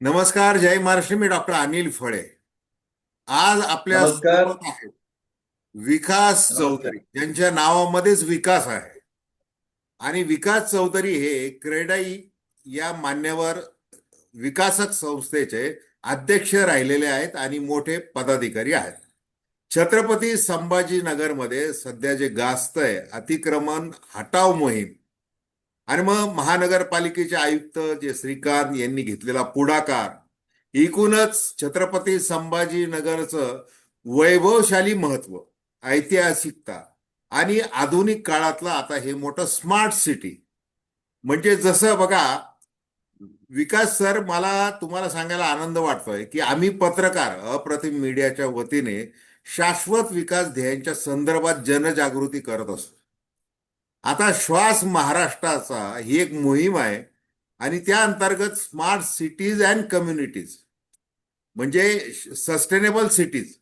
नमस्कार जय महाराष्ट्र मी डॉक्टर अनिल फळे. आज आपल्या विकास. चौधरी ज्यांच्या नावामध्येच विकास आहे. आणि विकास चौधरी हे क्रेडाई या मान्यवर विकासक संस्थेचे अध्यक्ष राहिलेले आहेत आणि मोठे पदाधिकारी आहेत. छत्रपती संभाजीनगरमध्ये सध्या जे गाजतंय अतिक्रमण हटाव मोहीम आणि मग महानगरपालिकेचे आयुक्त जे श्रीकांत यांनी घेतलेला पुढाकार एकूणच छत्रपती संभाजीनगरचं वैभवशाली महत्त्व ऐतिहासिकता आणि आधुनिक काळातलं आता हे मोठं स्मार्ट सिटी. म्हणजे जसं बघा विकास सर मला तुम्हाला सांगायला आनंद वाटतोय की आम्ही पत्रकार अप्रतिम मीडियाच्या वतीने शाश्वत विकास ध्येयांच्या संदर्भात जनजागृती करत असतो. आता श्वास महाराष्ट्राचा ही एक मोहीम आहे आणि त्या अंतर्गत स्मार्ट सिटीज अँड कम्युनिटीज म्हणजे सस्टेनेबल सिटीज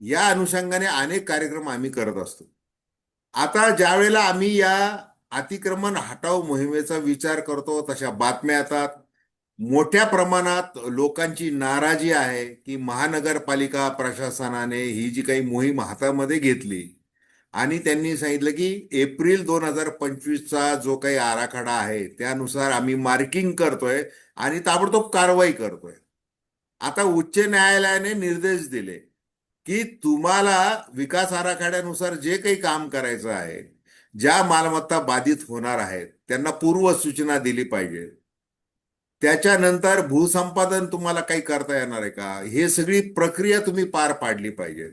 या अनुषंगाने अनेक कार्यक्रम आम्ही करत असतो. आता ज्या वेळेला आम्ही या अतिक्रमण हटाव मोहिमेचा विचार करतो तशा बातम्या येतात. मोठ्या प्रमाणात लोकांची नाराजी आहे की महानगरपालिका प्रशासनाने ही जी काही मोहीम हातामध्ये घेतली आणि त्यांनी सांगितलं की एप्रिल दोन हजार पंचवीसचा जो काही आराखडा आहे त्यानुसार आम्ही मार्किंग करतोय आणि ताबडतोब कारवाई करतोय. आता उच्च न्यायालयाने निर्देश दिले की तुम्हाला विकास आराखड्यानुसार जे काही काम करायचं आहे ज्या मालमत्ता बाधित होणार आहेत त्यांना पूर्व सूचना दिली पाहिजे. त्याच्यानंतर भूसंपादन तुम्हाला काही करता येणार आहे का? हे सगळी प्रक्रिया तुम्ही पार पाडली पाहिजे.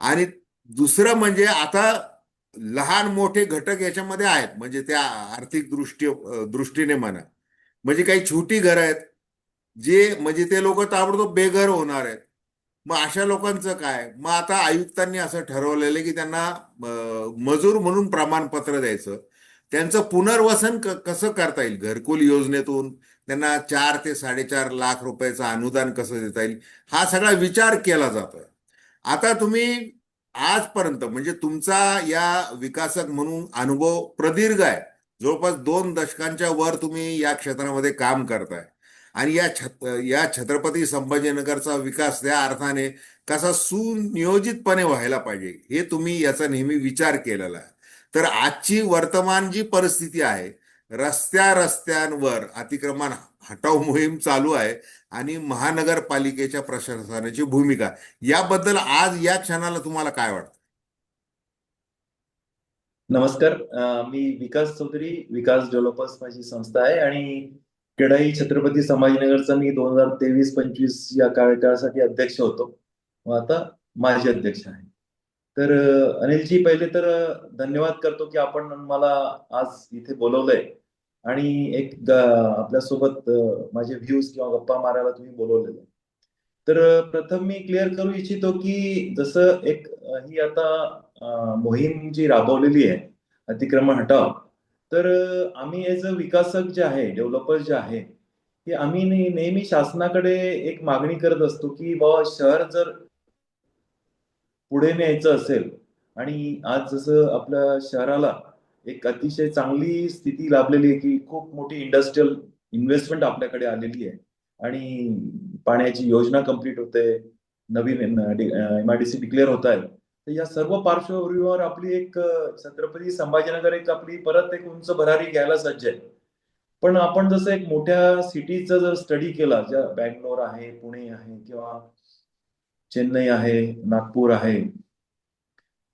आणि दुसरं म्हणजे आता लहान मोठे घटक याच्यामध्ये आहेत म्हणजे त्या आर्थिक दृष्टी दृष्टीने म्हणा. म्हणजे काही छोटी घरं आहेत जे म्हणजे ते लोक ताबडतोब बेघर होणार आहेत. मग अशा लोकांचं काय? मग आता आयुक्तांनी असं ठरवलेलं की त्यांना मजूर म्हणून प्रमाणपत्र द्यायचं. त्यांचं पुनर्वसन क- कसं करता येईल? घरकुल योजनेतून त्यांना चार ते साडेचार लाख रुपयाचं अनुदान कसं देता येईल? हा सगळा विचार केला जातोय. आता तुम्ही आजपर्यंत म्हणजे तुमचा या विकासक म्हणून अनुभव प्रदीर्घ आहे. जवळपास दोन दशकांच्या वर तुम्ही या क्षेत्रामध्ये काम करताय. आणि या छत या छत्रपती संभाजीनगरचा विकास त्या अर्थाने कसा सुनियोजितपणे व्हायला पाहिजे हे तुम्ही याचा नेहमी विचार केलेला आहे. तर आजची वर्तमान जी परिस्थिती आहे रस्त्या रस्त्यांवर अतिक्रमण हटाव मोहीम चालू आहे आणि महानगरपालिकेच्या प्रशासनाची भूमिका. याबद्दल आज या क्षणाला तुम्हाला काय वाटतं? नमस्कार. मी विकास चौधरी विकास डेव्हलपर्स माझी संस्था आहे आणि केडाई छत्रपती संभाजीनगरचा मी दोन हजार तेवीस पंचवीस या कार्यकाळासाठी अध्यक्ष होतो. व आता माझे अध्यक्ष आहे. तर अनिलजी पहिले तर धन्यवाद करतो की आपण मला आज इथे बोलवलंय. आणि एक आपल्यासोबत माझे व्ह्यूज किंवा गप्पा मारायला तुम्ही बोलवलेलं. तर प्रथम मी क्लिअर करू इच्छितो की जसं एक ही आता मोहीम जी राबवलेली आहे अतिक्रमण हटाव तर आम्ही एज अ विकासक जे आहे डेव्हलपर जे आहे की आम्ही नेहमी शासनाकडे एक मागणी करत असतो की बाबा शहर जर पुढे न्यायचं असेल आणि आज जसं आपल्या शहराला एक अतिशय चांगली स्थिती लाभलेली आहे की खूप मोठी इंडस्ट्रियल इन्व्हेस्टमेंट आपल्याकडे आलेली आहे. आणि पाण्याची योजना कंप्लीट होते नवीन एमआयडीसी डिक्लेअर होत आहे तर या सर्व पार्श्वभूमीवर आपली एक छत्रपती संभाजीनगर एक आपली परत एक उंच भरारी घ्यायला सज्ज आहे. पण आपण जसं एक मोठ्या सिटीचा जर स्टडी केला ज्या बँगलोर आहे पुणे आहे किंवा चेन्नई आहे नागपूर आहे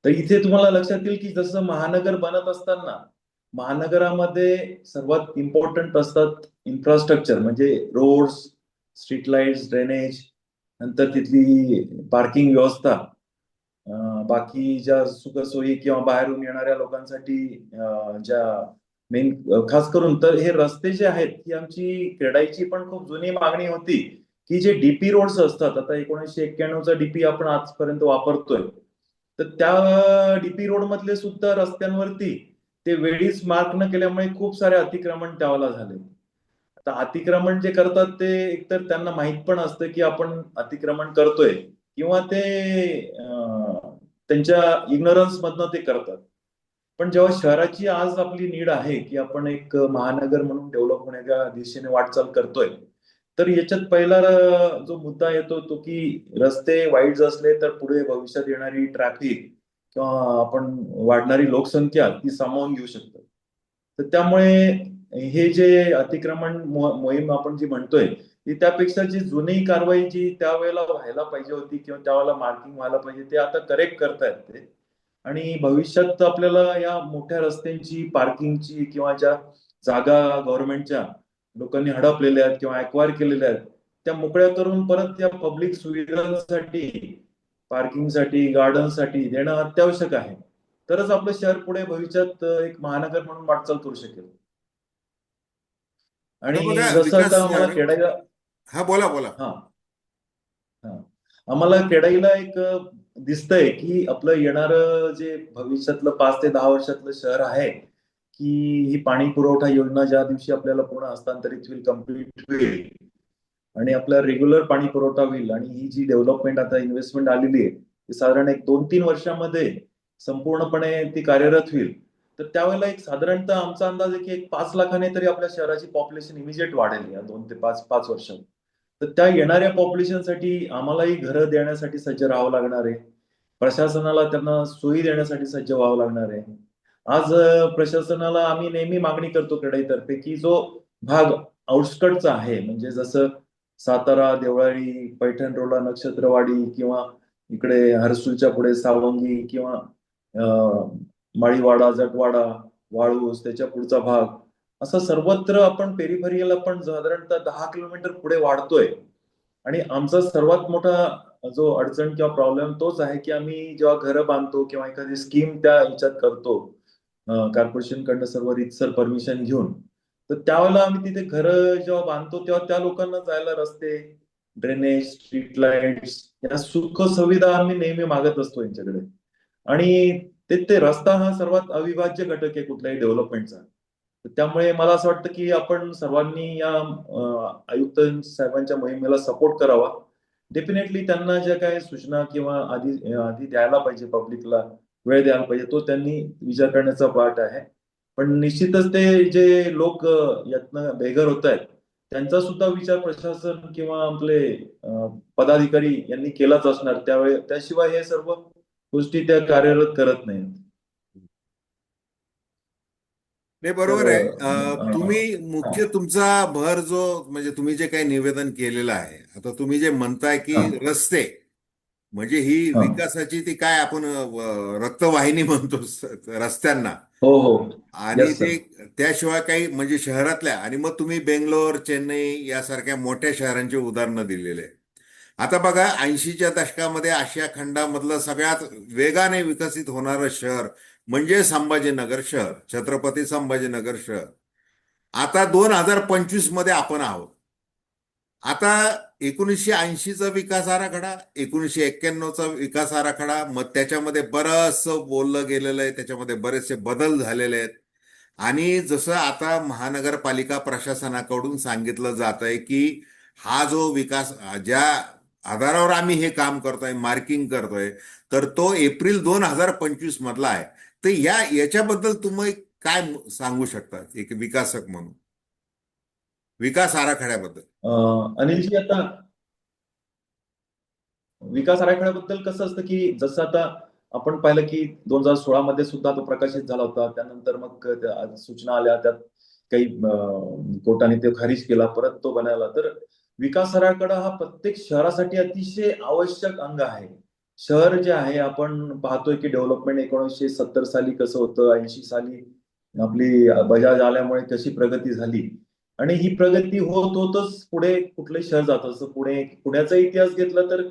तर इथे तुम्हाला लक्षात येईल की जसं महानगर बनत असताना महानगरामध्ये सर्वात इम्पॉर्टंट असतात इन्फ्रास्ट्रक्चर म्हणजे रोड्स स्ट्रीट लाईट्स ड्रेनेज नंतर तिथली पार्किंग व्यवस्था. बाकी ज्या सुखसोयी किंवा बाहेरून येणाऱ्या लोकांसाठी ज्या मेन खास करून तर हे रस्ते जे आहेत ही आमची क्रेडाईची पण खूप जुनी मागणी होती की जे डीपी रोड्स असतात आता एकोणीसशे एक्क्याण्णवचा डीपी आपण आजपर्यंत वापरतोय तर त्या डीपी रोड मधले सुद्धा रस्त्यांवरती ते वेळीच मार्क न केल्यामुळे खूप सारे अतिक्रमण त्याला झाले. आता अतिक्रमण जे करतात ते एकतर त्यांना माहीत पण असतं की आपण अतिक्रमण करतोय किंवा ते त्यांच्या इग्नोरन्स मधनं ते करतात. पण जेव्हा शहराची आज आपली नीड आहे की आपण एक महानगर म्हणून डेव्हलप होण्याच्या दिशेने वाटचाल करतोय तर याच्यात पहिला जो मुद्दा येतो तो की रस्ते वाईट असले तर पुढे भविष्यात येणारी ट्रॅफिक किंवा आपण वाढणारी लोकसंख्या ती सामावून घेऊ शकतो. तर त्यामुळे हे जे अतिक्रमण मोहीम आपण जी म्हणतोय ती त्यापेक्षा जी जुनी कारवाई जी त्यावेळेला व्हायला पाहिजे होती किंवा त्यावेळेला मार्किंग व्हायला पाहिजे ते आता करेक्ट करतायत ते. आणि भविष्यात आपल्याला या मोठ्या रस्त्यांची पार्किंगची किंवा ज्या जागा गव्हर्नमेंटच्या लोकांनी हडपलेल्या आहेत किंवा अक्वायर केलेल्या आहेत. त्या मोकळ्या करून परत या पब्लिक सुविधांसाठी पार्किंगसाठी गार्डनसाठी देणं अत्यावश्यक आहे. तरच आपलं शहर पुढे भविष्यात एक महानगर म्हणून वाटचाल करू शकेल. आणि जसं आता आम्हाला खेडायला हा बोला बोला. हा. हा. आम्हाला केडाईला एक दिसतंय की आपलं येणारं जे भविष्यातलं पाच ते दहा वर्षातलं शहर आहे की ही पाणी पुरवठा योजना ज्या दिवशी आपल्याला पूर्ण हस्तांतरित होईल कंप्लीट होईल आणि आपला रेग्युलर पाणी पुरवठा होईल आणि ही जी डेव्हलपमेंट आता इन्व्हेस्टमेंट आलेली आहे ती साधारण एक दोन तीन वर्षामध्ये संपूर्णपणे ती कार्यरत होईल. तर त्यावेळेला एक साधारणतः आमचा अंदाज आहे की एक पाच लाखाने तरी आपल्या शहराची पॉप्युलेशन इमिजिएट वाढेल या दोन ते पाच पाच वर्षात. तर त्या येणाऱ्या पॉप्युलेशनसाठी आम्हालाही घरं देण्यासाठी सज्ज राहावं लागणार आहे. प्रशासनाला त्यांना सोयी देण्यासाठी सज्ज व्हावं लागणार आहे. आज प्रशासनाला आम्ही नेहमी मागणी करतो क्रेडाईतर्फे की जो भाग आउटस्कटचा आहे म्हणजे जसं सातारा देवळाळी पैठण रोडला नक्षत्रवाडी किंवा इकडे हरसूलच्या पुढे सावंगी किंवा माळीवाडा जटवाडा वाळूस त्याच्या पुढचा भाग असा सर्वत्र आपण पेरिफेरियल आपण साधारणतः दहा किलोमीटर पुढे वाढतोय. आणि आमचा सर्वात मोठा जो अडचण किंवा प्रॉब्लेम तोच आहे की आम्ही जेव्हा घरं बांधतो किंवा एखादी स्कीम त्या ह्याच्यात करतो कॉर्पोरेशन कडनं सर्व रितसर परमिशन घेऊन तर त्यावेळेला आम्ही तिथे घरं जेव्हा बांधतो तेव्हा त्या लोकांना जायला रस्ते ड्रेनेज स्ट्रीट लाईट्स या सुख सुविधा आम्ही नेहमी मागत असतो यांच्याकडे. आणि ते ते रस्ता हा सर्वात अविभाज्य घटक आहे कुठल्याही डेव्हलपमेंटचा तर त्यामुळे मला असं वाटतं की आपण सर्वांनी या आयुक्त साहेबांच्या मोहिमेला सपोर्ट करावा. डेफिनेटली त्यांना ज्या काही सूचना किंवा आधी आधी द्यायला पाहिजे पब्लिकला वेळ द्यायला पाहिजे तो त्यांनी विचार करण्याचा पार्ट आहे. पण निश्चितच ते जे लोक यातनं बेघर होत आहेत त्यांचा सुद्धा विचार प्रशासन किंवा आपले पदाधिकारी यांनी केलाच असणार. त्यावेळे त्याशिवाय हे सर्व गोष्टी त्या कार्यरत करत नाहीत. नाही बरोबर आहे. तुम्ही मुख्य तुमचा भर जो म्हणजे तुम्ही जे काही निवेदन केलेलं आहे आता तुम्ही जे म्हणताय की. रस्ते म्हणजे ही. विकासाची ती काय आपण रक्तवाहिनी म्हणतो रस्त्यांना हो हो आणि. ते त्याशिवाय काही म्हणजे शहरातल्या आणि मग तुम्ही बेंगलोर चेन्नई यासारख्या मोठ्या शहरांची उदाहरणं दिलेले आहे. आता बघा ऐंशीच्या दशकामध्ये आशिया खंडामधलं सगळ्यात वेगाने विकसित होणारं शहर म्हणजे संभाजीनगर शहर छत्रपती संभाजीनगर शहर आता दोन हजार पंचवीसमध्ये आपण आहोत आता एकोणीसशे ऐंशीचा विकास आराखडा एकोणीसशे एक्क्याण्णवचा विकास आराखडा मग त्याच्यामध्ये बरंचसं बोललं गेलेलं आहे त्याच्यामध्ये बरेचसे बदल झालेले आहेत. आणि जसं आता महानगरपालिका प्रशासनाकडून सांगितलं जात आहे की हा जो विकास ज्या आधारावर आम्ही हे काम करतोय मार्किंग करतोय तर तो एप्रिल दोन हजार पंचवीस मधला आहे. तर या याच्याबद्दल तुम्ही काय सांगू शकता एक विकासक म्हणून? विकास आराखड्याबद्दल. अनिलजी आता विकास आराखड्याबद्दल कसं असतं की जसं आता आपण पाहिलं की दोन हजार सोळा मध्ये सुद्धा तो प्रकाशित झाला होता. त्यानंतर मग सूचना आल्या त्यात काही कोर्टाने ते खारिज केला परत तो बनायला तर विकास आराखडा हा प्रत्येक शहरासाठी अतिशय आवश्यक अंग आहे. शहर जे आहे आपण पाहतोय की डेव्हलपमेंट एकोणीसशे सत्तर साली कसं होतं ऐंशी साली आपली बजाज आल्यामुळे कशी प्रगती झाली. आणि ही प्रगती होत होतच पुढे कुठले शहर जात असं पुणे पुण्याचा इतिहास घेतला तर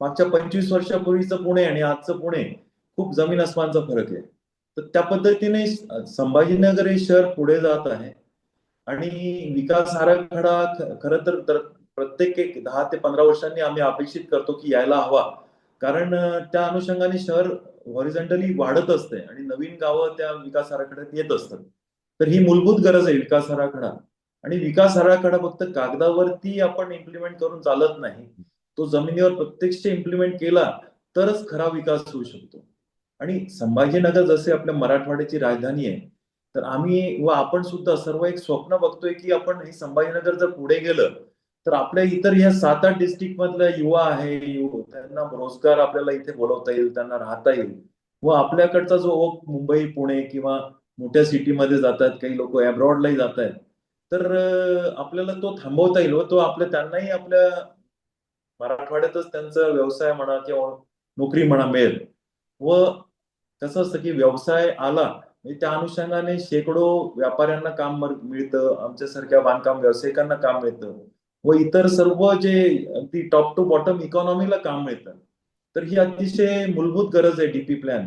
मागच्या पंचवीस वर्षापूर्वीचं पुणे आणि आजचं पुणे खूप जमीन आसमानचा फरक आहे. तर त्या पद्धतीने संभाजीनगर हे शहर पुढे जात आहे. आणि विकास आराखडा खर तर प्रत्येक एक दहा ते पंधरा वर्षांनी आम्ही अपेक्षित करतो की यायला हवा. कारण त्या अनुषंगाने शहर हॉरिझॉन्टली वाढत असते आणि नवीन गावं त्या विकास आराखड्यात येत असतात. तर ही मूलभूत गरज आहे विकास आराखडा. आणि विकास आराखडा फक्त कागदावरती आपण इम्प्लिमेंट करून चालत नाही. तो जमिनीवर प्रत्यक्ष इम्प्लिमेंट केला तरच खरा विकास होऊ शकतो. आणि संभाजीनगर जसे आपल्या मराठवाड्याची राजधानी आहे तर आम्ही व आपण सुद्धा सर्व एक स्वप्न बघतोय की आपण हे संभाजीनगर जर पुढे गेलं तर आपल्या इतर ह्या सात आठ डिस्ट्रिक्ट मधल्या युवा आहे त्यांना रोजगार आपल्याला इथे बोलवता येईल त्यांना राहता येईल. व आपल्याकडचा जो ओघ मुंबई पुणे किंवा मोठ्या सिटीमध्ये जातात काही लोक अब्रॉडलाही जात आहेत तर आपल्याला तो थांबवता येईल व तो आपल्या त्यांनाही आपल्या मराठवाड्यातच त्यांचा व्यवसाय म्हणा किंवा नोकरी म्हणा मिळेल. व कसं असतं की व्यवसाय आला म्हणजे त्या अनुषंगाने शेकडो व्यापाऱ्यांना काम मिळतं. आमच्यासारख्या बांधकाम व्यावसायिकांना काम मिळतं. व इतर सर्व जे अगदी टॉप टू बॉटम इकॉनॉमीला काम मिळतं. तर ही अतिशय मूलभूत गरज आहे डीपी प्लॅन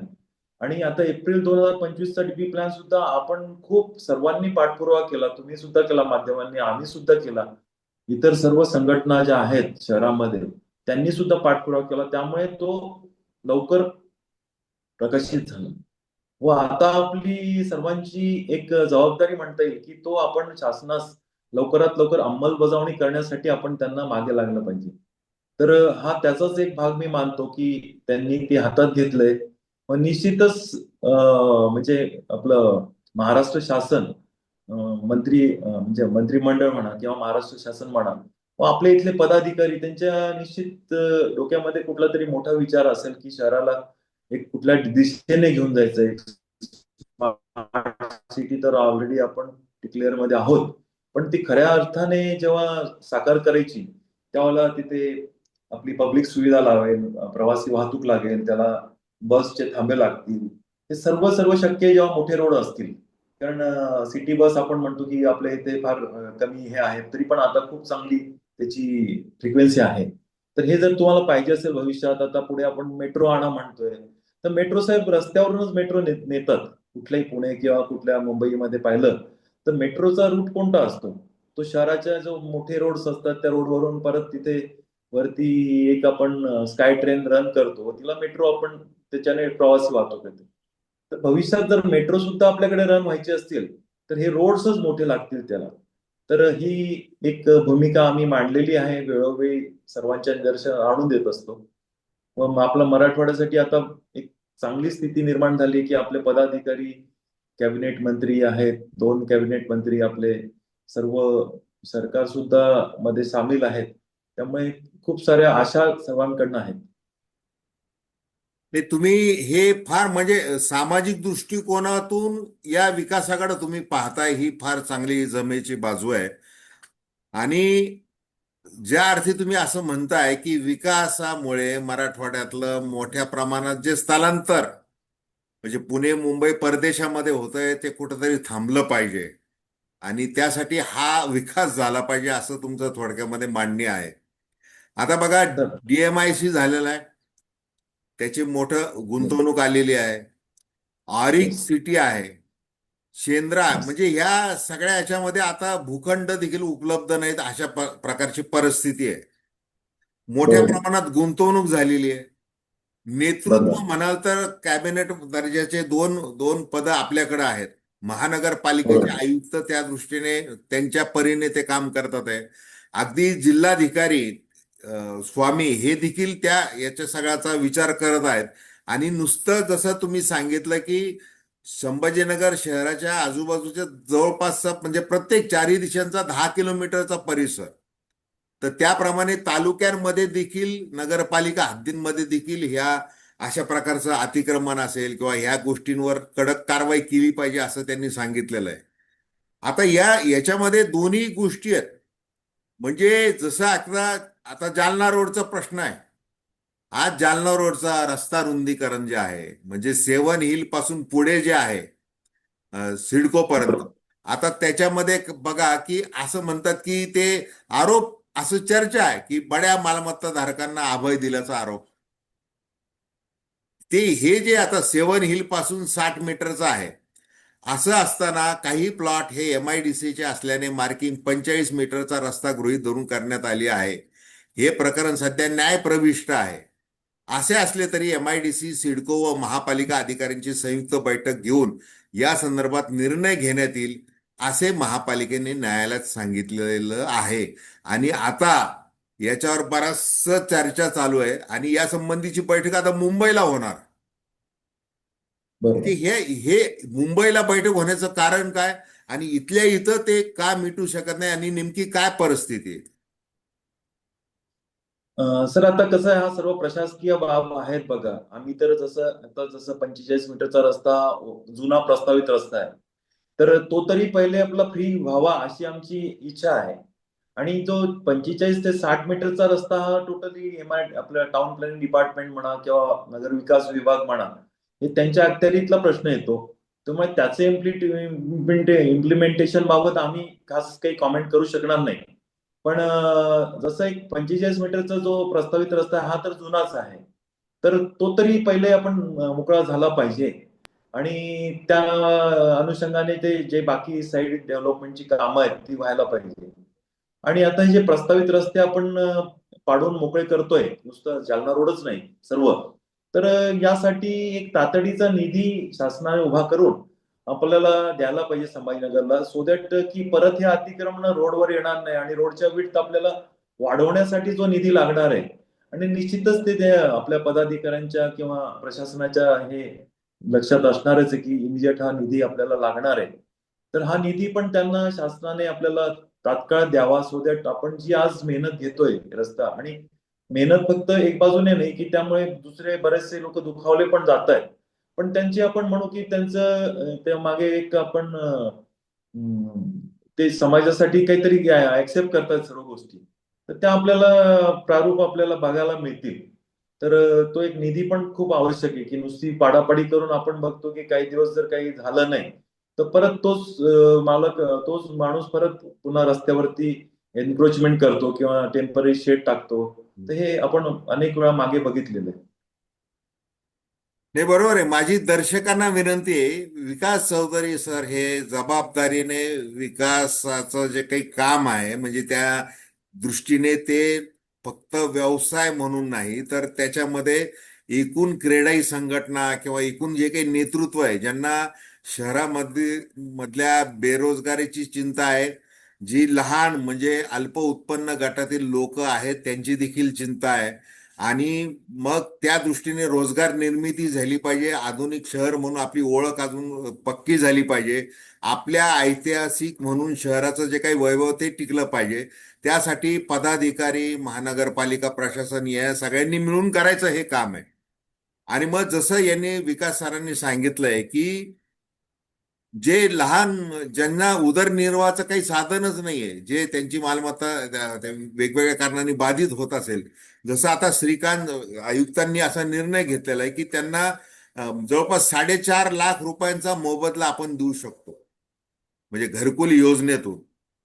आणि आता एप्रिल दोन हजार पंचवीसचा डीपी प्लॅन सुद्धा आपण खूप सर्वांनी पाठपुरावा केला. तुम्ही सुद्धा केला माध्यमांनी आम्ही सुद्धा केला. इतर सर्व संघटना ज्या आहेत शहरामध्ये त्यांनी सुद्धा पाठपुरावा केला. त्यामुळे तो लवकर प्रकाशित झाला. व आता आपली सर्वांची एक जबाबदारी म्हणता येईल की तो आपण शासनास लवकरात लवकर अंमलबजावणी करण्यासाठी आपण त्यांना मागे लागलं पाहिजे. तर हा त्याचाच एक भाग मी मानतो की त्यांनी ते हातात घेतलंय. निश्चितच म्हणजे आपलं महाराष्ट्र शासन मंत्री म्हणजे मंत्रिमंडळ म्हणा किंवा महाराष्ट्र शासन म्हणा व आपले इथले पदाधिकारी त्यांच्या निश्चित डोक्यामध्ये कुठला तरी मोठा विचार असेल की शहराला एक कुठल्या दिशेने घेऊन जायचं सिटी तर ऑलरेडी आपण डिक्लेअरमध्ये आहोत. पण ती खऱ्या अर्थाने जेव्हा साकार करायची त्यावेळेला तिथे आपली पब्लिक सुविधा लावेल प्रवासी वाहतूक लागेल त्याला बसचे थांबे लागतील. हे सर्व सर्व शक्य जेव्हा मोठे रोड असतील. कारण सिटी बस आपण म्हणतो की आपल्या इथे फार कमी हे आहे तरी पण आता खूप चांगली त्याची फ्रिक्वेन्सी आहे. तर हे जर तुम्हाला पाहिजे असेल भविष्यात आता पुढे आपण मेट्रो आणा म्हणतोय. तर मेट्रो साहेब रस्त्यावरूनच मेट्रो नेतात. कुठल्याही पुणे किंवा कुठल्या मुंबईमध्ये पाहिलं तर मेट्रोचा रूट कोणता असतो? तो शहराच्या जो मोठे रोड्स असतात त्या रोडवरून परत तिथे वरती एक आपण स्काय ट्रेन रन करतो. तिला मेट्रो आपण त्याच्याने प्रवासी वाहतूक येते. तर भविष्यात जर मेट्रो सुद्धा आपल्याकडे रन व्हायचे असतील तर हे रोड्सच मोठे लागतील त्याला. तर ही एक भूमिका आम्ही मांडलेली आहे वेळोवेळी सर्वांच्या निदर्शन आणून देत असतो. व म- आपल्या मराठवाड्यासाठी आता एक चांगली स्थिती निर्माण झाली की आपले पदाधिकारी कॅबिनेट मंत्री आहेत दोन कॅबिनेट मंत्री आपले सर्व सरकार सुद्धा मध्ये सामील आहेत. त्यामुळे खूप साऱ्या आशा सर्वांकडनं आहेत. तुम्ही हे फार म्हणजे सामाजिक दृष्टिकोनातून या विकासाकडे तुम्ही पाहताय ही फार चांगली जमेची बाजू आहे. आणि ज्या अर्थी तुम्ही असं म्हणताय की विकासामुळे मराठवाड्यातलं मोठ्या प्रमाणात जे स्थलांतर म्हणजे पुणे मुंबई परदेशामध्ये होतंय ते कुठंतरी थांबलं पाहिजे. आणि त्यासाठी हा विकास झाला पाहिजे असं तुमचं थोडक्यामध्ये मांडणी आहे. आता बघा डीएमआयसी झालेला आहे. त्याची मोठं गुंतवणूक आलेली आहे ऑरिक Yes. सिटी आहे शेंद्रा. म्हणजे ह्या सगळ्या ह्याच्यामध्ये आता भूखंड देखील उपलब्ध नाहीत अशा प्रकारची परिस्थिती आहे मोठ्या. प्रमाणात गुंतवणूक झालेली आहे नेतृत्व. म्हणाल तर कॅबिनेट दर्जाचे दोन दोन पदं आपल्याकडे आहेत महानगरपालिकेचे. आयुक्त त्या दृष्टीने त्यांच्या परीने ते काम करतात आहे अगदी जिल्हाधिकारी स्वामी हे देखील त्या याच्या सगळ्याचा विचार करत आहेत. आणि नुसतं जसं तुम्ही सांगितलं की संभाजीनगर शहराच्या आजूबाजूच्या जवळपासचा म्हणजे प्रत्येक चारही दिशांचा दहा किलोमीटरचा परिसर. तर त्याप्रमाणे तालुक्यांमध्ये देखील नगरपालिका हद्दींमध्ये देखील ह्या अशा प्रकारचं अतिक्रमण असेल किंवा ह्या गोष्टींवर कडक कारवाई केली पाहिजे असं त्यांनी सांगितलेलं आहे. आता या याच्यामध्ये दोन्ही गोष्टी आहेत. म्हणजे जसं आता आता जालना रोडचा प्रश्न आहे. आज जालना रोडचा रस्ता रुंदीकरण जे आहे म्हणजे सेवन हिलपासून पुढे जे आहे सिडको पर्यंत आता त्याच्यामध्ये बघा की असं म्हणतात की ते आरोप असं चर्चा आहे की बड्या मालमत्ता धारकांना अभय दिल्याचा आरोप. ते हे जे आता सेवन हिलपासून साठ मीटरचं आहे असं असताना काही प्लॉट हे एम आय डी सीचे असल्याने मार्किंग पंचेचाळीस मीटरचा रस्ता गृहीत धरून करण्यात आली आहे. हे प्रकरण सध्या न्यायप्रविष्ट आहे. असे असले तरी M I D C CIDCO व महापालिका अधिकाऱ्यांची संयुक्त बैठक घेऊन या संदर्भात निर्णय घेण्यात येईल असे महापालिकेने न्यायालयात सांगितलेलं आहे. आणि आता याच्यावर बराचसं चर्चा चालू आहे आणि या संबंधीची बैठक आता मुंबईला होणार. हे हे मुंबईला बैठक होण्याचं कारण काय? आणि इथल्या इथं ते का मिटू शकत नाही आणि नेमकी काय परिस्थिती आहे? सर आता कसं आहे हा सर्व प्रशासकीय बाब आहेत बघा. आम्ही तर जसं आता जसं पंचेचाळीस मीटरचा रस्ता जुना प्रस्तावित रस्ता आहे. तर तो तरी पहिले आपला फ्री व्हावा अशी आमची इच्छा आहे. आणि जो पंचेचाळीस ते साठ मीटरचा रस्ता हा टोटली एम आय आपल्या टाउन प्लॅनिंग डिपार्टमेंट म्हणा किंवा नगर विकास विभाग म्हणा हे त्यांच्या अखत्यारीतला प्रश्न येतो. त्यामुळे त्याचे इम्प्लिमेंटेशन बाबत आम्ही खास काही कॉमेंट करू शकणार नाही. पण जसं एक पंचेचाळीस मीटरचा जो प्रस्तावित रस्ता हा तर जुनाच आहे. तर तो तरी पहिले आपण मोकळा झाला पाहिजे. आणि त्या अनुषंगाने ते जे बाकी साईड डेव्हलपमेंटची कामं आहेत ती व्हायला पाहिजे. आणि आता हे जे प्रस्तावित रस्ते आपण पाडून मोकळे करतोय नुसतं जालना रोडच नाही सर्व. तर यासाठी एक तातडीचा निधी शासनाने उभा करून आपल्याला द्यायला पाहिजे संभाजीनगरला. सो दॅट की परत हे अतिक्रमण रोडवर येणार नाही आणि रोडच्या विड्थ आपल्याला वाढवण्यासाठी जो निधी लागणार आहे. आणि निश्चितच ते आपल्या पदाधिकाऱ्यांच्या किंवा प्रशासनाच्या हे लक्षात असणारच आहे की इमिजिएट हा निधी आपल्याला लागणार आहे. तर हा निधी पण त्यांना शासनाने आपल्याला तात्काळ द्यावा. सो दॅट आपण जी आज मेहनत घेतोय रस्ता आणि मेहनत फक्त एक बाजूने नाही की त्यामुळे दुसरे बरेचसे लोक दुखावले पण जात आहेत पण त्यांची आपण म्हणू की त्यांचं त्या मागे एक आपण ते समाजासाठी काहीतरी ऍक्सेप्ट करतात सर्व गोष्टी. तर त्या आपल्याला प्रारूप आपल्याला बघायला मिळतील. तर तो एक निधी पण खूप आवश्यक आहे की नुसती पाडापाडी करून आपण बघतो की काही दिवस जर काही झालं नाही तर परत तोच मालक तोच माणूस परत पुन्हा रस्त्यावरती एन्क्रोचमेंट करतो किंवा टेंपररी शेड टाकतो. तर हे आपण अनेक वेळा मागे बघितलेलं आहे. नाही बरोबर आहे. माझी दर्शकांना विनंती आहे विकास चौधरी सर हे जबाबदारीने विकासाचं जे काही काम आहे म्हणजे त्या दृष्टीने ते फक्त व्यवसाय म्हणून नाही तर त्याच्यामध्ये एकूण क्रेडाई संघटना किंवा एकूण जे काही नेतृत्व आहे ज्यांना शहरामध्ये मधल्या बेरोजगारीची चिंता आहे जी लहान म्हणजे अल्प उत्पन्न गटातील लोक आहेत त्यांची देखील चिंता आहे. आणि मग त्या दृष्टीने रोजगार निर्मिती झाली पाहिजे आधुनिक शहर म्हणून आपली ओळख अजून पक्की झाली पाहिजे आपल्या ऐतिहासिक म्हणून शहराचं जे काही वैभव ते टिकलं पाहिजे. त्यासाठी पदाधिकारी महानगरपालिका प्रशासन या सगळ्यांनी मिळून करायचं हे काम आहे. आणि मग जसं यांनी विकास सरांनी सांगितलंय की जे लहान ज्यांना उदरनिर्वाहाचं काही साधनच नाहीये जे त्यांची मालमत्ता वेगवेगळ्या कारणांनी बाधित होत असेल जसं आता श्रीकांत आयुक्तांनी असा निर्णय घेतलेला आहे की त्यांना जवळपास साडेचार लाख रुपयांचा मोबदला आपण देऊ शकतो. म्हणजे घरकुल योजनेतून.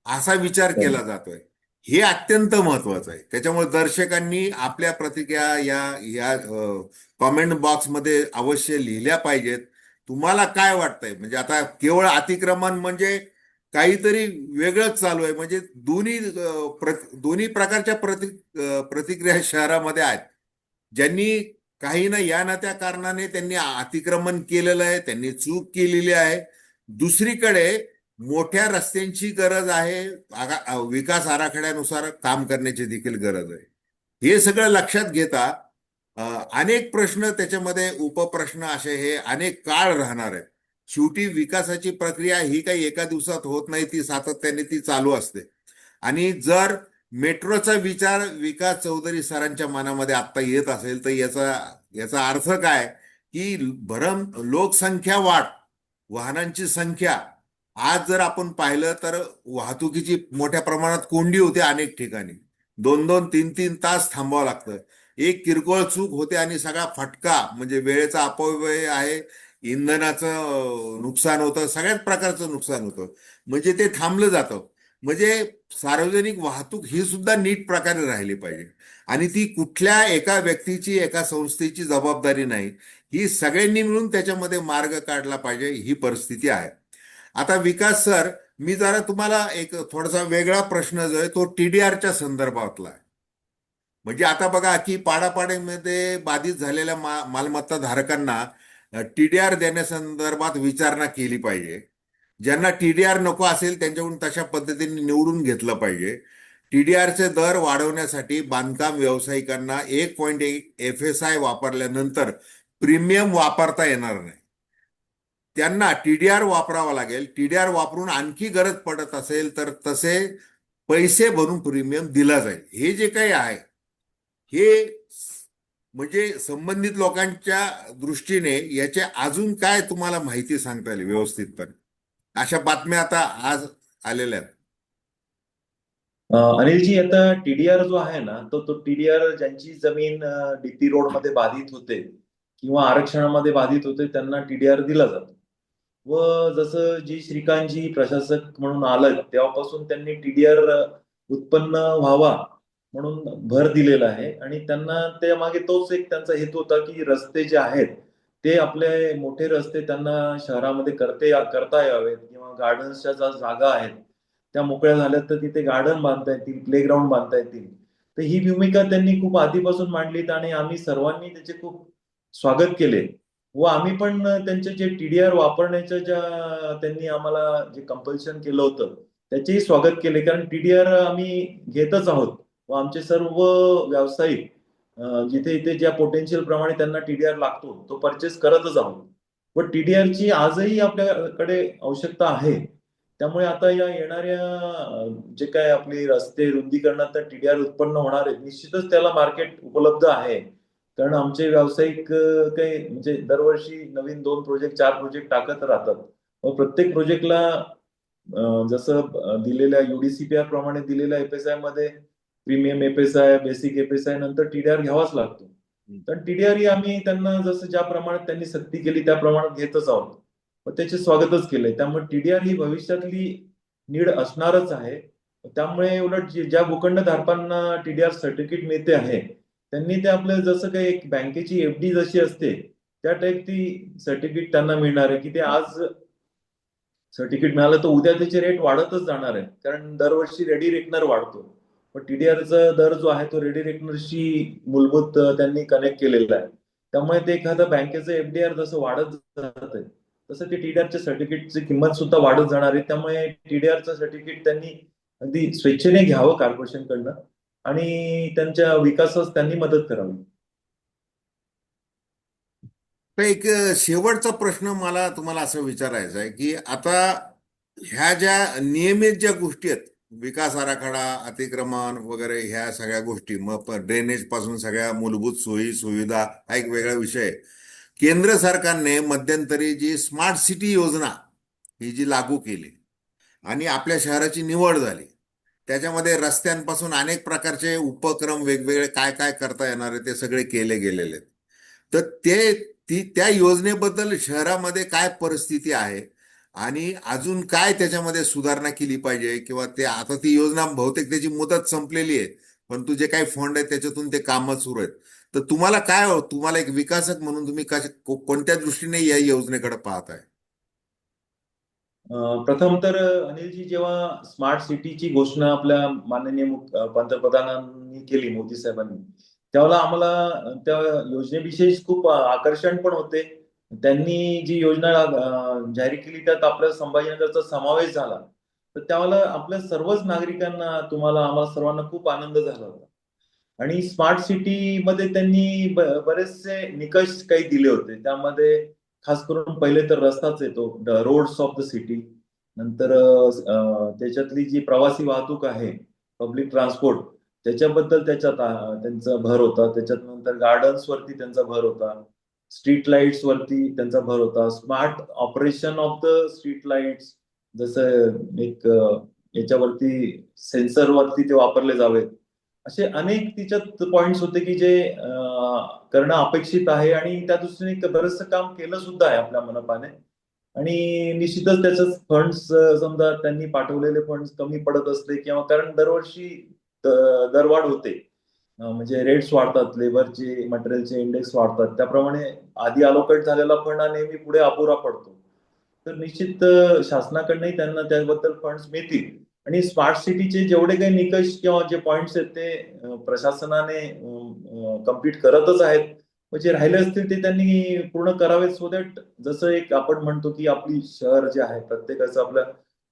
असा विचार केला जातोय. हे अत्यंत महत्वाचं आहे. त्याच्यामुळे दर्शकांनी आपल्या प्रतिक्रिया या या कॉमेंट बॉक्समध्ये अवश्य लिहिल्या पाहिजेत. तुम्हाला काय वाटतंय? म्हणजे आता केवळ अतिक्रमण म्हणजे काहीतरी वेगळंच चालू आहे. म्हणजे दोन्ही दोन्ही प्रकारच्या प्रति प्रतिक्रिया शहरामध्ये आहेत. ज्यांनी काही ना या ना त्या कारणाने त्यांनी अतिक्रमण केलेलं आहे त्यांनी चूक केलेली आहे. दुसरीकडे मोठ्या रस्त्यांची गरज आहे. विकास आराखड्यानुसार काम करण्याची देखील गरज आहे. हे सगळं लक्षात घेता अनेक प्रश्न त्याच्यामध्ये उपप्रश्न असे हे अनेक काळ राहणार आहेत. शेवटी विकासाची प्रक्रिया ही काही एका दिवसात होत नाही ती सातत्याने ती चालू असते. आणि जर मेट्रोचा विचार विकास चौधरी सरांच्या मनामध्ये आत्ता येत असेल तर याचा याचा अर्थ काय? की भरम लोकसंख्या वाढ वाहनांची संख्या आज जर आपण पाहिलं तर वाहतुकीची मोठ्या प्रमाणात कोंडी होते अनेक ठिकाणी. दोन दोन तीन तीन तास थांबावं लागतं. एक किरकोळ चूक होते आणि सगळा फटका म्हणजे वेळेचा अपव्यय आहे इंधनाचं नुकसान होतं सगळ्याच प्रकारचं नुकसान होतं. म्हणजे ते थांबलं जातं. म्हणजे सार्वजनिक वाहतूक ही सुद्धा नीट प्रकारे राहिली पाहिजे. आणि ती कुठल्या एका व्यक्तीची एका संस्थेची जबाबदारी नाही. ही सगळ्यांनी मिळून त्याच्यामध्ये मार्ग काढला पाहिजे ही परिस्थिती आहे. आता विकास सर मी जरा तुम्हाला एक थोडासा वेगळा प्रश्न जो आहे तो टी डी आरच्या संदर्भातला आहे. म्हणजे आता बघा की पाडापाडीमध्ये बाधित झालेल्या मा मालमत्ता धारकांना टीडीआर देण्यासंदर्भात विचारणा केली पाहिजे. ज्यांना टीडीआर नको असेल त्यांच्याकडून तशा पद्धतीने निवडून घेतलं पाहिजे. टीडीआरचे दर वाढवण्यासाठी बांधकाम व्यावसायिकांना एक पॉईंट एक एफ एस आय वापरल्यानंतर प्रीमियम वापरता येणार नाही. त्यांना टीडीआर वापरावा लागेल. टीडीआर वापरून आणखी गरज पडत असेल तर तसे पैसे भरून प्रीमियम दिला जाईल. हे जे काही आहे हे म्हणजे संबंधित लोकांच्या दृष्टीने याचे अजून काय तुम्हाला माहिती सांगता येईल व्यवस्थितपणे? अशा बातम्या आता आज आलेल्या आहेत. अनिलजी आता टीडीआर जो आहे ना तो तो टीडीआर ज्यांची जमीन डीपी रोडमध्ये बाधित होते किंवा आरक्षणामध्ये बाधित होते त्यांना टीडीआर दिला जातो. व जसं जी श्रीकांतजी प्रशासक म्हणून आलं तेव्हापासून त्यांनी टीडीआर उत्पन्न व्हावा म्हणून भर दिलेला आहे. आणि त्यांना त्या मागे तोच एक त्यांचा हेतू होता की रस्ते जे आहेत ते आपले मोठे रस्ते त्यांना शहरामध्ये करते करता यावेत किंवा गार्डन्सच्या ज्या जागा आहेत त्या मोकळ्या झाल्या तर तिथे गार्डन बांधता येतील प्लेग्राऊंड बांधता येतील. तर ही भूमिका त्यांनी खूप आधीपासून मांडलीत आणि आम्ही सर्वांनी त्याचे खूप स्वागत केले. व आम्ही पण त्यांचे जे टीडीआर वापरण्याच्या ज्या त्यांनी आम्हाला जे कंपल्शन केलं होतं त्याचेही स्वागत केले. कारण टीडीआर आम्ही घेतच आहोत. व आमचे सर्व व्यावसायिक जिथे इथे ज्या पोटेन्शियल प्रमाणे त्यांना टीडीआर लागतो तो परचेस करतच आहोत. व टीडीआरची ची आजही आपल्याकडे आवश्यकता आहे. त्यामुळे आता या येणाऱ्या जे काय आपली रस्ते रुंदीकरणात टीडीआर उत्पन्न होणार आहेत निश्चितच त्याला मार्केट उपलब्ध आहे. कारण आमचे व्यावसायिक काही म्हणजे दरवर्षी नवीन दोन प्रोजेक्ट चार प्रोजेक्ट टाकत राहतात. व प्रत्येक प्रोजेक्टला जसं दिलेल्या युडीसीपीआर प्रमाणे दिलेल्या एफएसआयमध्ये प्रीमियम एफएसआय बेसिक एफएसआय नंतर टीडीआर घ्यावाच लागतो. तर टीडीआर ही आम्ही त्यांना जसं ज्या प्रमाणात त्यांनी सक्ती केली त्या प्रमाणात घेतच आहोत. त्याचे स्वागतच केलंय. त्यामुळे टीडीआर ही भविष्यातली नीड असणारच आहे. त्यामुळे उलट ज्या भूखंडधारकांना टीडीआर सर्टिफिकेट मिळते आहे त्यांनी ते आपलं जसं काही एक बँकेची एफडी जशी असते त्या टाईप ती सर्टिफिकेट त्यांना मिळणार आहे. की ते आज सर्टिफिकेट मिळालं तर उद्या त्याचे रेट वाढतच जाणार आहे. कारण दरवर्षी रेडी रेकनर वाढतो. पण टीडीआरचा दर जो आहे तो रेडी रेकनरशी मूलभूत त्यांनी कनेक्ट केलेला आहे. त्यामुळे ते एखादं बँकेचं एफडीआर जसं वाढत जात आहे तसं ते टीडीआरचे सर्टिफिकेटची किंमत सुद्धा वाढत जाणार आहे. त्यामुळे टीडीआरचं सर्टिफिकेट त्यांनी अगदी स्वेच्छेने घ्यावं कॉर्पोरेशन कडनं आणि त्यांच्या विकासास त्यांनी मदत करावी. तर एक शेवटचा प्रश्न मला तुम्हाला असं विचारायचा आहे की आता ह्या ज्या नियमित ज्या गोष्टी आहेत विकास आराखडा अतिक्रमण वगैरे ह्या सगळ्या गोष्टी मग ड्रेनेजपासून सगळ्या मूलभूत सोयी सुविधा हा एक वेगळा विषय केंद्र सरकारने मध्यंतरी जी स्मार्ट सिटी योजना ही जी लागू केली आणि आपल्या शहराची निवड झाली त्याच्यामध्ये रस्त्यांपासून अनेक प्रकारचे उपक्रम वेगवेगळे काय काय करता येणार आहे ते सगळे केले गेलेले आहेत. तर ते ती त्या योजनेबद्दल शहरामध्ये काय परिस्थिती आहे? आणि अजून काय त्याच्यामध्ये सुधारणा केली पाहिजे किंवा ते आता ती योजना बहुतेक त्याची मुदत संपलेली आहे पण जे काही फंड आहे त्याच्यातून ते कामं सुरू आहेत. तर तुम्हाला काय हो- तुम्हाला एक विकासक म्हणून तुम्ही कोणत्या दृष्टीने या योजनेकडे पाहताय प्रथम तर अनिलजी जेव्हा स्मार्ट सिटीची घोषणा आपल्या माननीय पंतप्रधानांनी केली मोदी साहेबांनी त्यावेळेला आम्हाला त्या योजनेविषयी खूप आकर्षण पण होते. त्यांनी जी योजना जाहीर केली त्यात आपल्या संभाजीनगरचा समावेश झाला. तर त्यावेळेला आपल्या सर्वच नागरिकांना तुम्हाला आम्हाला सर्वांना खूप आनंद झाला होता. आणि स्मार्ट सिटी मध्ये त्यांनी बरेचसे निकष काही दिले होते. त्यामध्ये खास करून पहिले तर रस्ताच येतो रोड्स ऑफ द सिटी. नंतर त्याच्यातली जी प्रवासी वाहतूक आहे पब्लिक ट्रान्सपोर्ट त्याच्याबद्दल त्याच्यात त्यांचा भर होता. त्याच्यात नंतर गार्डन्स वरती त्यांचा भर होता. स्ट्रीट लाईट्स वरती त्यांचा भर होता. Smart operation of the street lights जसं एक याच्यावरती सेन्सर वरती ते वापरले जावेत असे अनेक तिच्यात पॉइंट्स होते की जे करणं अपेक्षित आहे आणि त्या दृष्टीने बरंचसं काम केलं सुद्धा आहे आपल्या मनपाने. आणि निश्चितच त्याच्यात फंड्स समजा त्यांनी पाठवलेले फंड्स कमी पडत असले किंवा कारण दरवर्षी दरवाढ होते. म्हणजे रेट्स वाढतात लेबरचे मटेरियलचे इंडेक्स वाढतात. त्याप्रमाणे आधी अलोकेट झालेला फंड हा नेहमी पुढे अपुरा पडतो. तर निश्चित शासनाकडनंही त्यांना त्याबद्दल फंड्स मिळतील. आणि स्मार्ट सिटीचे जेवढे काही निकष किंवा जे पॉइंट्स आहेत ते प्रशासनाने कंप्लीट करतच आहेत. म्हणजे राहिले असतील ते त्यांनी पूर्ण करावेत सो दॅट जसं एक आपण म्हणतो की आपली शहर जे आहे प्रत्येकाचं आपल्या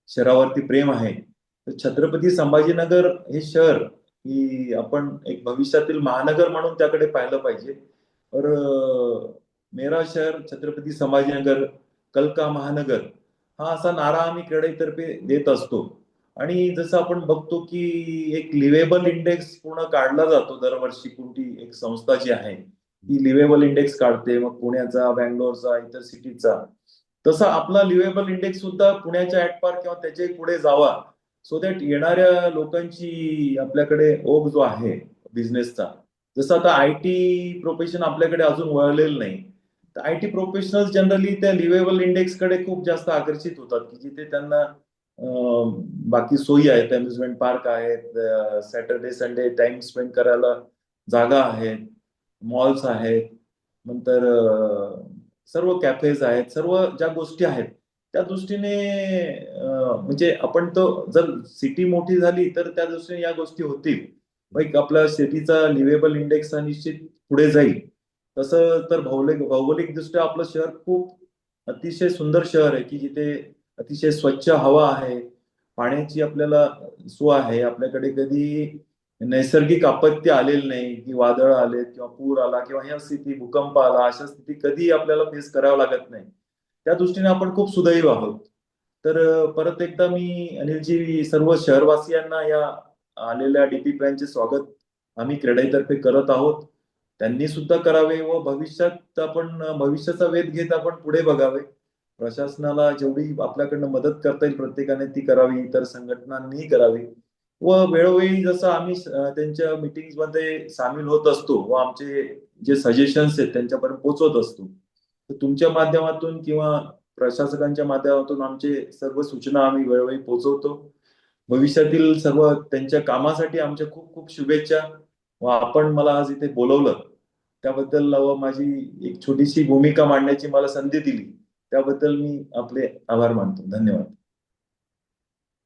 शहरावरती प्रेम आहे. तर छत्रपती संभाजीनगर हे शहर की आपण एक भविष्यातील महानगर म्हणून त्याकडे पाहिलं पाहिजे. तर मेरा शहर छत्रपती संभाजीनगर कल का महानगर हा असा नारा आम्ही क्रेडाईतर्फे देत असतो. आणि जसं आपण बघतो की एक लिव्हेबल इंडेक्स पूर्ण काढला जातो दरवर्षी. कोणती एक संस्था जी आहे ती लिव्हेबल इंडेक्स काढते. मग पुण्याचा बँगलोरचा इतर सिटीचा तसा आपला लिव्हेबल इंडेक्स सुद्धा पुण्याच्या ऍटपार किंवा त्याच्याही पुढे जावा. सो दॅट येणाऱ्या लोकांची आपल्याकडे ओघ जो आहे बिझनेसचा जसं आता आय टी प्रोफेशन आपल्याकडे अजून वळलेलं नाही तर आय टी प्रोफेशनल जनरली त्या लिव्हेबल इंडेक्सकडे खूप जास्त आकर्षित होतात की जिथे त्यांना बाकी सोयी आहेत अम्युजमेंट पार्क आहेत सॅटर्डे संडे टाइम स्पेंड करायला जागा आहेत मॉल्स आहेत नंतर सर्व कॅफेज आहेत सर्व ज्या गोष्टी आहेत त्या दृष्टीने म्हणजे आपण तो जर सिटी मोठी झाली तर त्या दृष्टीने या गोष्टी होतील. आपला सिटीचा लिव्हेबल इंडेक्स हा निश्चित पुढे जाईल. तसं तर भौगोलिक दृष्ट्या आपलं शहर खूप अतिशय सुंदर शहर आहे की जिथे अतिशय स्वच्छ हवा आहे पाण्याची आपल्याला सोय आहे. आपल्याकडे कधी नैसर्गिक आपत्ती आलेली नाही की वादळ आले किंवा पूर आला किंवा ह्या स्थिती भूकंप आला अशा स्थिती कधी आपल्याला फेस करावं लागत नाही. त्या दृष्टीने आपण खूप सुदैव आहोत. तर परत एकदा मी अनिलजी सर्व शहरवासियांना या आलेल्या डीपी प्लॅनचे स्वागत आम्ही क्रेडाईतर्फे करत आहोत. त्यांनी सुद्धा करावे व भविष्यात आपण भविष्याचा वेध घेत आपण पुढे बघावे. प्रशासनाला जेवढी आपल्याकडनं मदत करता येईल प्रत्येकाने ती करावी इतर संघटनांनी करावी. व वेळोवेळी जसं आम्ही त्यांच्या meetings मध्ये सामील होत असतो व आमचे जे सजेशन्स आहेत त्यांच्यापर्यंत पोहोचवत असतो. तुमच्या माध्यमातून किंवा प्रशासकांच्या माध्यमातून आमचे सर्व सूचना आम्ही वेळोवेळी पोहोचवतो भविष्यातील सर्व त्यांच्या कामासाठी आमच्या खूप खूप शुभेच्छा व आपण मला आज इथे बोलवलं. त्याबद्दल व माझी एक छोटीशी भूमिका मांडण्याची मला संधी दिली. त्याबद्दल मी आपले आभार मानतो. धन्यवाद.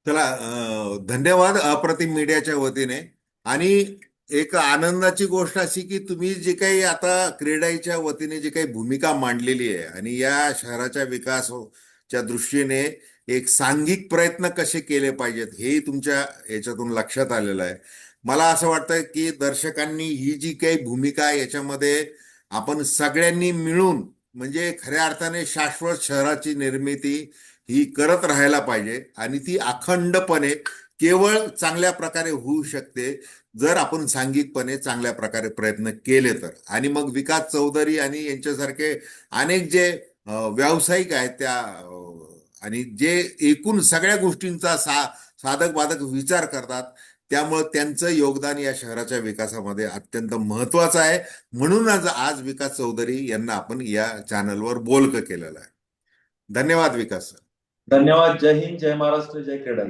चला धन्यवाद अप्रतिम मीडियाच्या वतीने. आणि एक आनंदाची गोष्ट अशी की तुम्ही जे काही आता क्रीडाईच्या वतीने जी काही भूमिका मांडलेली आहे आणि या शहराच्या विकासच्या दृष्टीने एक सांघिक प्रयत्न कसे केले पाहिजेत हेही तुमच्या याच्यातून लक्षात आलेलं आहे. मला असं वाटतं की दर्शकांनी ही जी काही भूमिका आहे याच्यामध्ये आपण सगळ्यांनी मिळून म्हणजे खऱ्या अर्थाने शाश्वत शहराची निर्मिती ही करत राहायला पाहिजे आणि ती अखंडपणे केवळ चांगल्या प्रकारे होऊ शकते. जर आपण सांघिकपणे चांगल्या प्रकारे प्रयत्न केले तर. आणि मग विकास चौधरी आणि यांच्यासारखे अनेक जे व्यावसायिक आहेत त्या आणि जे एकूण सगळ्या गोष्टींचा सा साधक बाधक विचार करतात त्यामुळं त्यांचं योगदान या शहराच्या विकासामध्ये अत्यंत महत्वाचं आहे. म्हणूनच आज विकास चौधरी यांना आपण या चॅनलवर बोलक केलेलं आहे. धन्यवाद विकास सर. धन्यवाद. जय हिंद जय महाराष्ट्र जय क्रीडा.